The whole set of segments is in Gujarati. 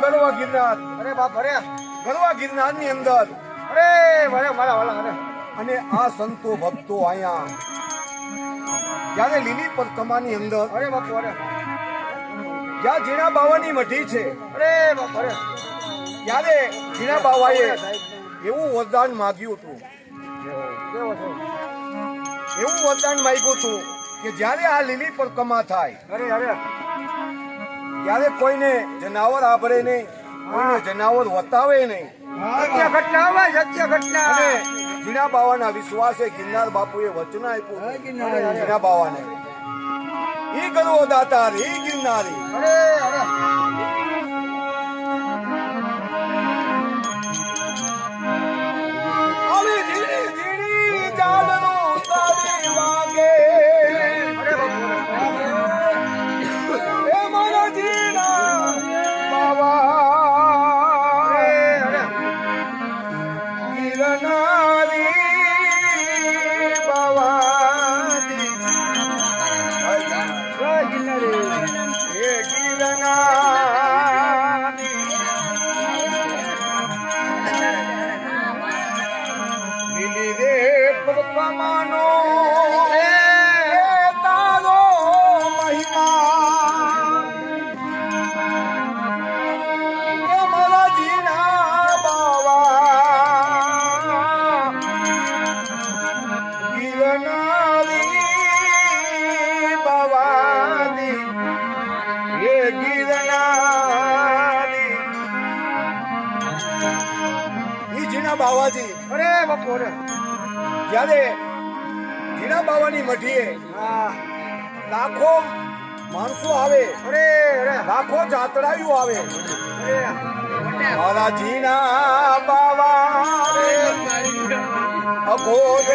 ગરવા ગિરનાર અરે બાપ અરે ગરવા ગિરનારની અંદર. અરે, મારા વાલા અરે. અને આ સંતો ભક્તો અહીંયા. જ્યારે લીલી પરિક્રમાની અંદર. અરે બાપુ અરે. જ્યાં જીણા બાવાની મઢી છે. અરે ત્યારે જીણા બાવાએ એવું વરદાન માગ્યું હતું? એવું વરદાન માગ્યું હતું કે જ્યારે આ લીલી પરકમા થાય અરે અરે. ત્યારે કોઈને જનાવર આભરે નહીં કોઈને જનાવર વતાવે નહીં. સત્ય ઘટના સત્ય ઘટના. અને જીણા બાવાના વિશ્વાસે ગિરનાર બાપુએ વચન આપ્યું. જીણા બાવાને. ઈ કરવો દાતા ઈ ગિરનારી. અરે અરે. બાવાજી. અરે બાપુ અરે. જ્યારે જીણા બાવાની મઢીએ લાખો માણસો આવે અરે અરે. લાખો જાતરાયું આવે. મારા જીણા બાવા અઘોર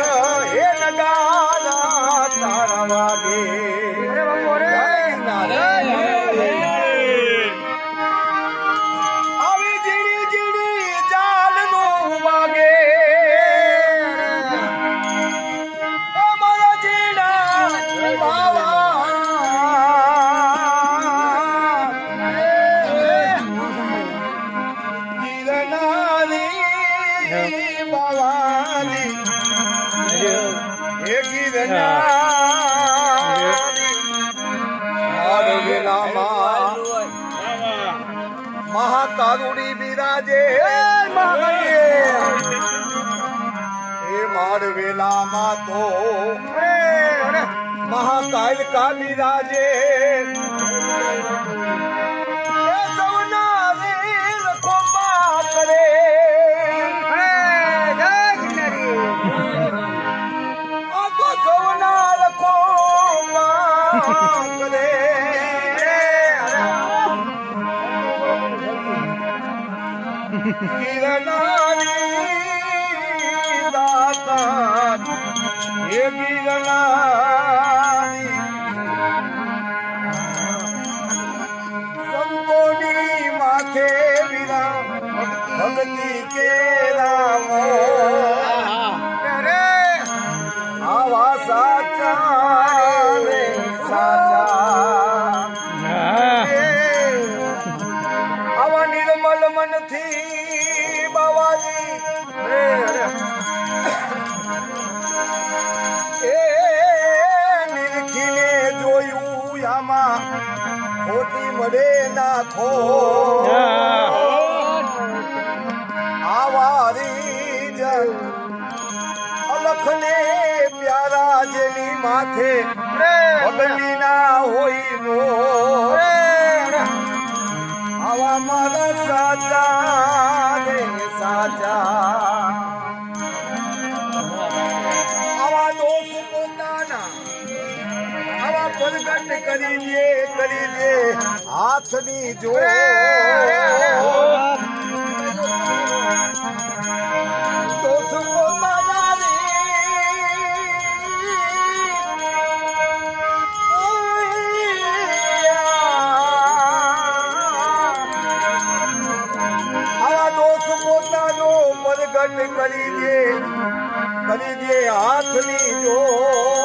હે નગારા તારા વાગે. હે મારવેલામાં તો. મહાકાલ કા બિરાજે હે સંતોની માથે વિરામ ભક્તિ કે રામો. આવા સાચા. રે સાચા આવા નિર્મલ મનથી બાવાજી. એ મળે નાખો આવા રીજન અલખને પ્યારા જેની માથે બગલી ના હોય નો આવા મારા સાચા રે સાચા પ્રગટ કરી દે કરી દે હાથની જો તો સુકો પોતાનો પ્રગટ કરી દે કરી દે હાથની જો.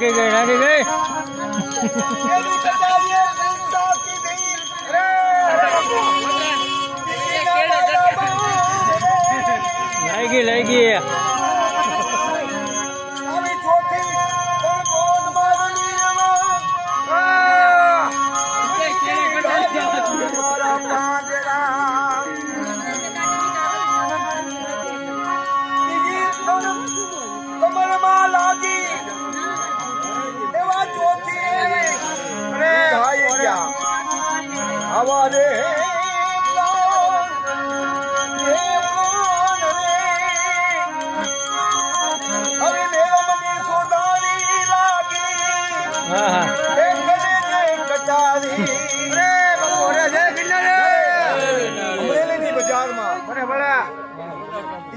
રાખી ગઈ લાગી ગઈ લઈ લાગી.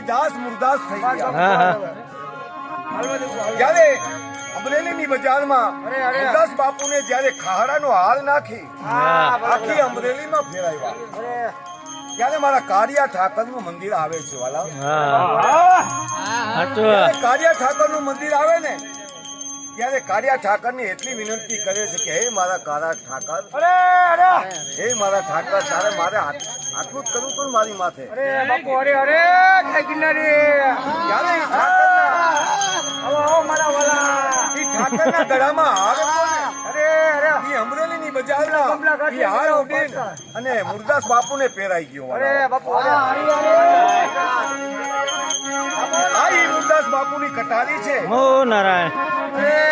દાસ મુરદાસ થઈ ગયા. ત્યારે અમરેલીની બજારમાં મુરદાસ બાપુને જ્યારે ખાહડાનો હાલ નાખી આખી અમરેલીમાં ફેરાવ્યા ત્યારે મારા કારિયા ઠાકરનું મંદિર આવે છે વાલા. કારિયા ઠાકરનું મંદિર આવે ને ત્યારે કાળિયા ઠાકરની એટલી વિનંતી કરે છે કે હે મારા કાળા ઠાકર હે મારા ઠાકર તારે મારે આટલું જ કરવું પણ મારી માથે. ઠાકર ના ગળામાં અમરેલી ની અને મુરદાસ બાપુ ને પહેરાઈ ગયો અરે બાપુ મુરદાસ બાપુ ની કટારી છે. નારાયણ. Yeah.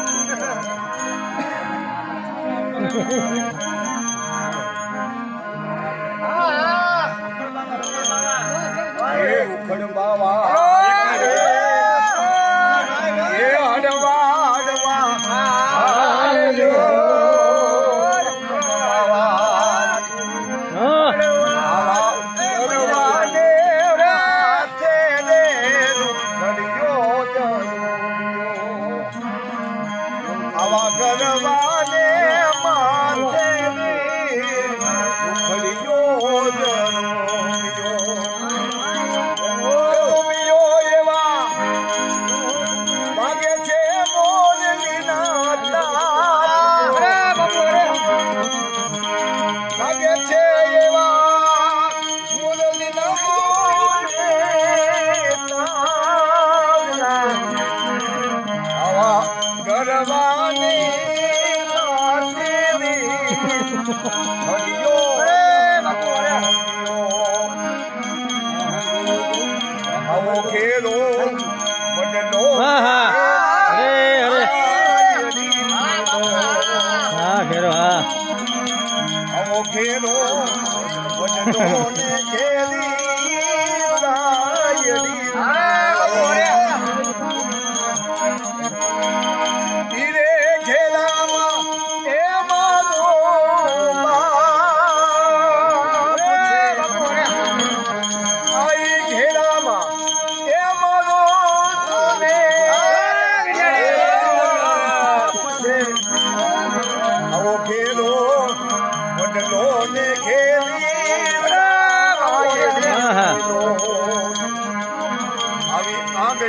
கடும்பாவா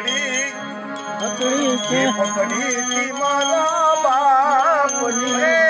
પકડી. પકડી પકડી મારા બાપની.